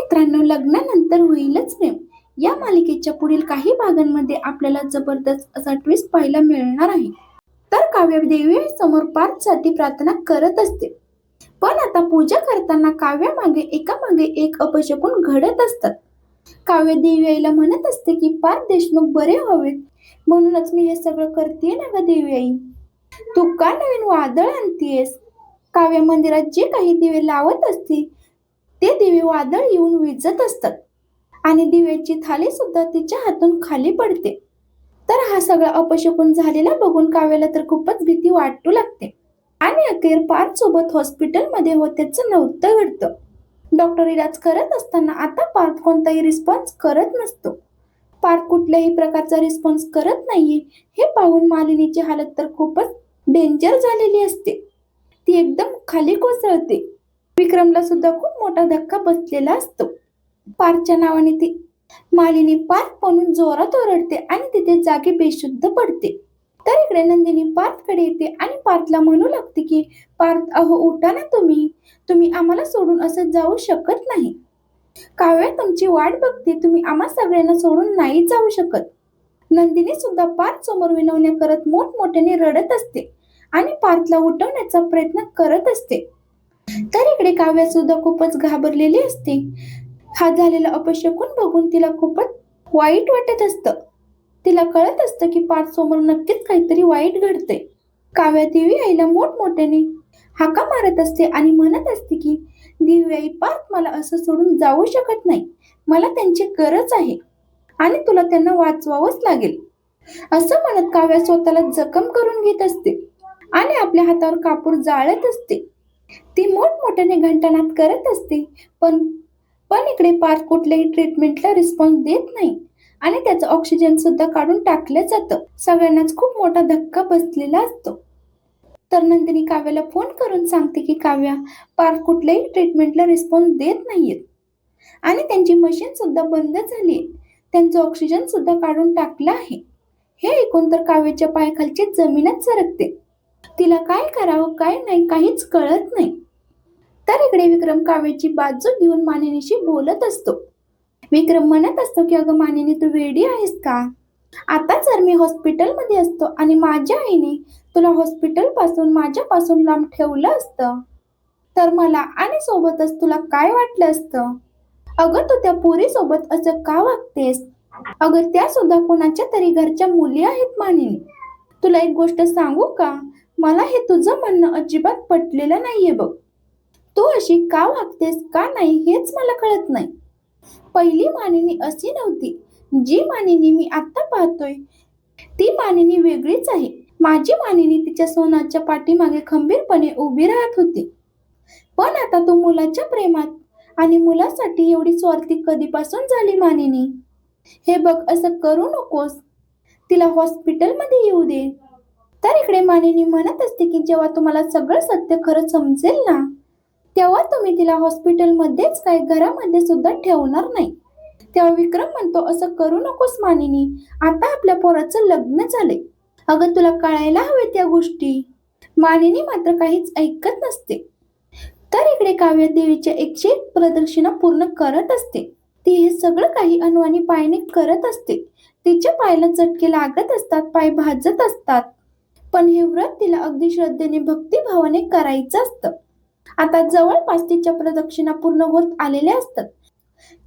मित्रांनो लग्नानंतर होईलच प्रेम. या मालिकेच्या पुढील काही भागांमध्ये आपल्याला जबरदस्त असा ट्विस्ट पाहायला मिळणार आहे. तर काव्य देवी समोर पार्थसाठी प्रार्थना करत असते. पण आता पूजा करताना काव्या मागे एका मागे एक अपशकून घडत असतात. काव्य देवी आईला म्हणत असते की पार्थ देशमुख बरे व्हावेत म्हणूनच मी हे सगळं करते ना ग देवी आई? तू का नवीन वादळ आणतीयस? काव्य मंदिरात जे काही दिवे लावत असते ते दिवे वादळ येऊन विजत असतात. आणि दिव्याची थाली सुद्धा तिच्या हातून खाली पडते. तर हा सगळा अपशकून झालेला बघून काव्याला तर खूपच भीती वाटू लागते. आणि अखेर पार्थ सोबत हॉस्पिटलमध्ये होत्याचं नव्हतं घडतं. डॉक्टर इलाज करत असताना आता पार्थ कोणताही रिस्पॉन्स करत नसतो. पार्थ कुठल्याही प्रकारचा रिस्पॉन्स करत नाहीये हे पाहून मालिनीची हालत तर खूपच डेंजर झालेली असते. ती एकदम खाली कोसळते. विक्रमला सुद्धा खूप मोठा धक्का बसलेला असतो. पार्कच्या नावाने ती मालिनी पार्क म्हणून जोरात ओरडते आणि तिथे जागी बेशुद्ध पडते. तर इकडे नंदिनी पार्थकडे येते आणि पार्थला म्हणू लागते की पार्थ अहो उठा ना तुम्ही. तुम्ही आम्हाला सोडून असं जाऊ शकत नाही. काव्या तुमची वाट बघते. तुम्ही आम्हा सगळ्यांना सोडून नाही जाऊ शकत. नंदिनी सुद्धा पार्थ समोर विनवण्या करत मोठमोठ्याने रडत असते आणि पार्थला उठवण्याचा प्रयत्न करत असते. तर इकडे काव्या सुद्धा खूपच घाबरलेली असते. हा झालेला अपशकून बघून तिला खूपच वाईट वाटत असतं. तिला कळत असतं की पार्थ समोर नक्कीच काहीतरी वाईट घडते काव्या देवी आईला मोठमोठ्याने हाका मारत असते आणि म्हणत असते की दिव्याई आई पार्थ मला असं सोडून जाऊ शकत नाही. मला त्यांची गरज आहे आणि तुला त्यांना वाचवावंच लागेल. असं म्हणत काव्या स्वतःला जखम करून घेत असते आणि आपल्या हातावर कापूर जाळत असते. ती मोठमोठ्याने घंटानाद करत असते. पण पण इकडे पार्थ कुठल्याही ट्रीटमेंटला रिस्पॉन्स देत नाही. आणि त्याचं ऑक्सिजन सुद्धा काढून टाकलं जातं. सगळ्यांनाच खूप मोठा धक्का बसलेला असतो. तर नंदिनी काव्याला फोन करून सांगते की काव्या पार्थ कुठल्याही ट्रीटमेंटला रिस्पॉन्स देत नाहीयेत आणि त्यांची मशीन सुद्धा बंद झाली त्यांचं ऑक्सिजन सुद्धा काढून टाकलं आहे. हे ऐकून तर काव्याच्या पायाखालची जमीनच सरकते. तिला काय करावं काय नाही काहीच कळत नाही. तर इकडे विक्रम काव्याची बाजू घेऊन मानिनीशी बोलत असतो. विक्रम म्हणत असतो की अगं मानिनी तू वेडी आहेस का? आता जर मी हॉस्पिटलमध्ये असतो आणि माझ्या आईने तुला हॉस्पिटलपासून माझ्यापासून लांब ठेवलं असतं तर मला आणि सोबतच तुला काय वाटलं असतं? अगं तू त्या पोरीसोबत असं का वागतेस? अगं त्या सुद्धा कोणाच्या तरी घरच्या मुली आहेत मानिनी. तुला एक गोष्ट सांगू का? मला हे तुझं म्हणणं अजिबात पटलेलं नाहीये बघ. तू अशी का वागतेस का नाही हेच मला कळत नाही. पहिली मानिनी अशी नव्हती. जी मानिनी मी आता पाहतोय ती मानिनी वेगळीच आहे. माझी मानिनी तिच्या सोनाच्या पाठीमागे खंबीरपणे उभी राहत होती. पण आता तू मुलाच्या प्रेमात आणि मुलासाठी एवढी स्वार्थी कधीपासून झाली मानिनी? हे बघ असं करू नकोस. तिला हॉस्पिटलमध्ये येऊ दे. तर इकडे मानिनी म्हणत असते की जेव्हा तुम्हाला सगळं सत्य खरं समजेल ना तेव्हा तुम्ही तिला हॉस्पिटलमध्येच काय घरामध्ये सुद्धा ठेवणार नाही. तेव्हा विक्रम म्हणतो असं करू नकोस मानिनी आता आपल्या पोराचं लग्न झाले अगं तुला कळायला हवे त्या गोष्टी. मानिनी मात्र काहीच ऐकत नसते. तर इकडे काव्य देवीच्या एकशे एक प्रदक्षिणा पूर्ण करत असते. ती हे सगळं काही अनुवानी पायने करत असते. तिच्या पायला चटके लागत असतात पाय भाजत असतात. पण हे व्रत तिला अगदी श्रद्धेने भक्तिभावाने करायचं असतं. आता जवळपास तिच्या प्रदक्षिणा पूर्ण होत आलेल्या असतात.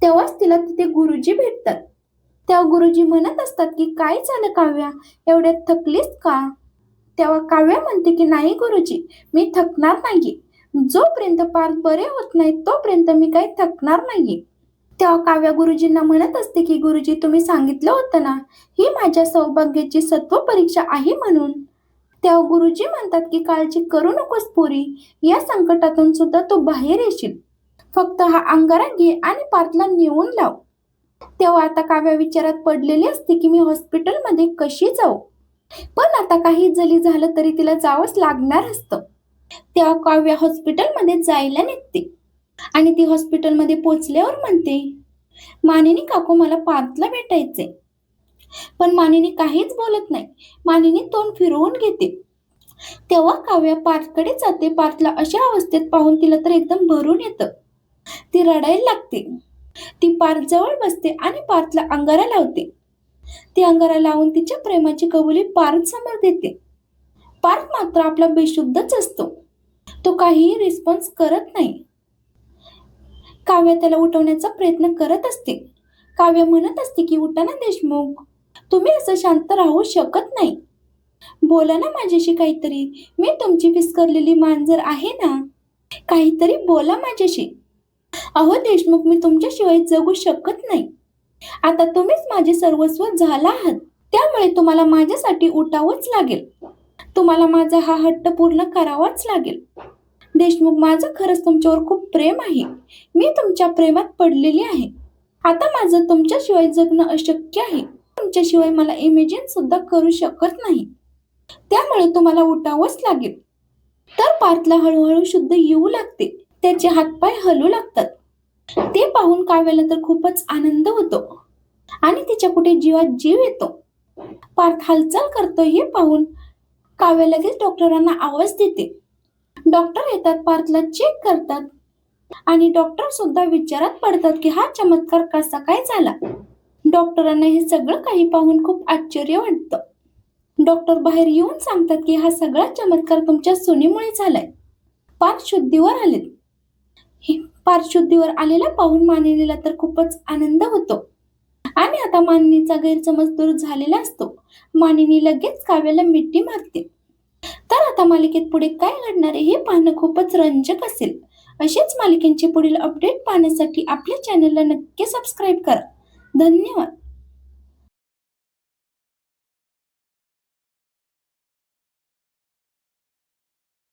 तेव्हाच तिला तिथे गुरुजी भेटतात. तेव्हा गुरुजी म्हणत असतात की काय झालं काव्या? एवढ्यात थकलीस का? तेव्हा काव्या म्हणते की नाही गुरुजी मी थकणार नाही जोपर्यंत पार बरे होत नाही तोपर्यंत मी काही थकणार नाही तेव्हा काव्या गुरुजींना म्हणत असते की गुरुजी तुम्ही सांगितलं होतं ना? ही माझ्या सौभाग्याची सत्व परीक्षा आहे म्हणून. तेव्हा गुरुजी म्हणतात की काळजी करू नकोस पुरी. या संकटातून सुद्धा तू बाहेर येशील. फक्त हा अंगारा घे आणि पार्थला नेऊन लाव. तेव्हा आता काव्या विचारात पडलेली असते की मी हॉस्पिटलमध्ये कशी जाऊ? पण आता काही जरी झालं तरी तिला जावंच लागणार असतं. तेव्हा काव्या हॉस्पिटलमध्ये जायला निघते. आणि ती हॉस्पिटलमध्ये पोचल्यावर म्हणते मानिनी काकू मला पार्थला भेटायचे पण मानिनी काहीच बोलत नाही. मानिनी तोंड फिरवून घेते. तेव्हा काव्या पार्थकडे जाते. पार्थला अशा अवस्थेत पाहून तिला तर एकदम भरून येतं. ती रडायला लागते. ती पार्थ जवळ बसते आणि पार्थला अंगारा लावते. ती अंगारा लावून तिच्या प्रेमाची कबुली पार्थ समोर देते. पार्थ मात्र आपला बेशुद्धच असतो. तो काहीही रिस्पॉन्स करत नाही. काव्य त्याला उठवण्याचा प्रयत्न करत असते. काव्य म्हणत असते की उठाना देशमुख. तुम्ही असं शांत राहू शकत नाही. बोला ना माझ्याशी काहीतरी. मी तुमची विस्करलेली मांजर आहे ना? काहीतरी बोला माझ्याशी. अहो देशमुख मी तुमच्याशिवाय जगू शकत नाही. आता तुम्हीच माझे सर्वस्व झाला आहात. त्यामुळे तुम्हाला माझ्यासाठी उठावंच लागेल. तुम्हाला माझा हा हट्ट पूर्ण करावाच लागेल. देशमुख माझं खरंच तुमच्यावर खूप प्रेम आहे. मी तुमच्या प्रेमात पडलेली आहे. आता माझं तुमच्याशिवाय जगणं अशक्य आहे. तुमच्याशिवाय मला इमेजिन सुद्धा करू शकत नाही. त्यामुळे तुम्हाला उठावंच लागेल. तर पार्थला हळूहळू शुद्ध येऊ लागते. त्याचे हातपाय हलू लागतात. ते पाहून काव्याला तर खूपच आनंद होतो. आणि तिच्या कुठे जीवात जीव येतो. पार्थ हालचाल करतो हे पाहून काव्य लगेच डॉक्टरांना आवाज देते. डॉक्टर येतात पार्थला चेक करतात. आणि डॉक्टर सुद्धा विचारात पडतात की हा चमत्कार कसा काय झाला? डॉक्टरांना हे सगळं काही पाहून खूप आश्चर्य वाटतं. डॉक्टर बाहेर येऊन सांगतात की हा सगळा चमत्कार तुमच्या सुनीमुळे झालाय. पारशुद्धीवर आलेत. हे पार्थ शुद्धीवर आलेला पाहून मानिनीला तर खूपच आनंद होतो. आणि आता मानिनीचा गैरसमज दूर झालेला असतो. मानिनी लगेच काव्याला मिठी मारते. तर आता मालिकेत पुढे काय घडणार आहे हे पाहणं खूपच रंजक असेल. असेच मालिकेंचे पुढील अपडेट पाहण्यासाठी आपल्या चॅनलला नक्की सबस्क्राईब करा. धन्यवाद.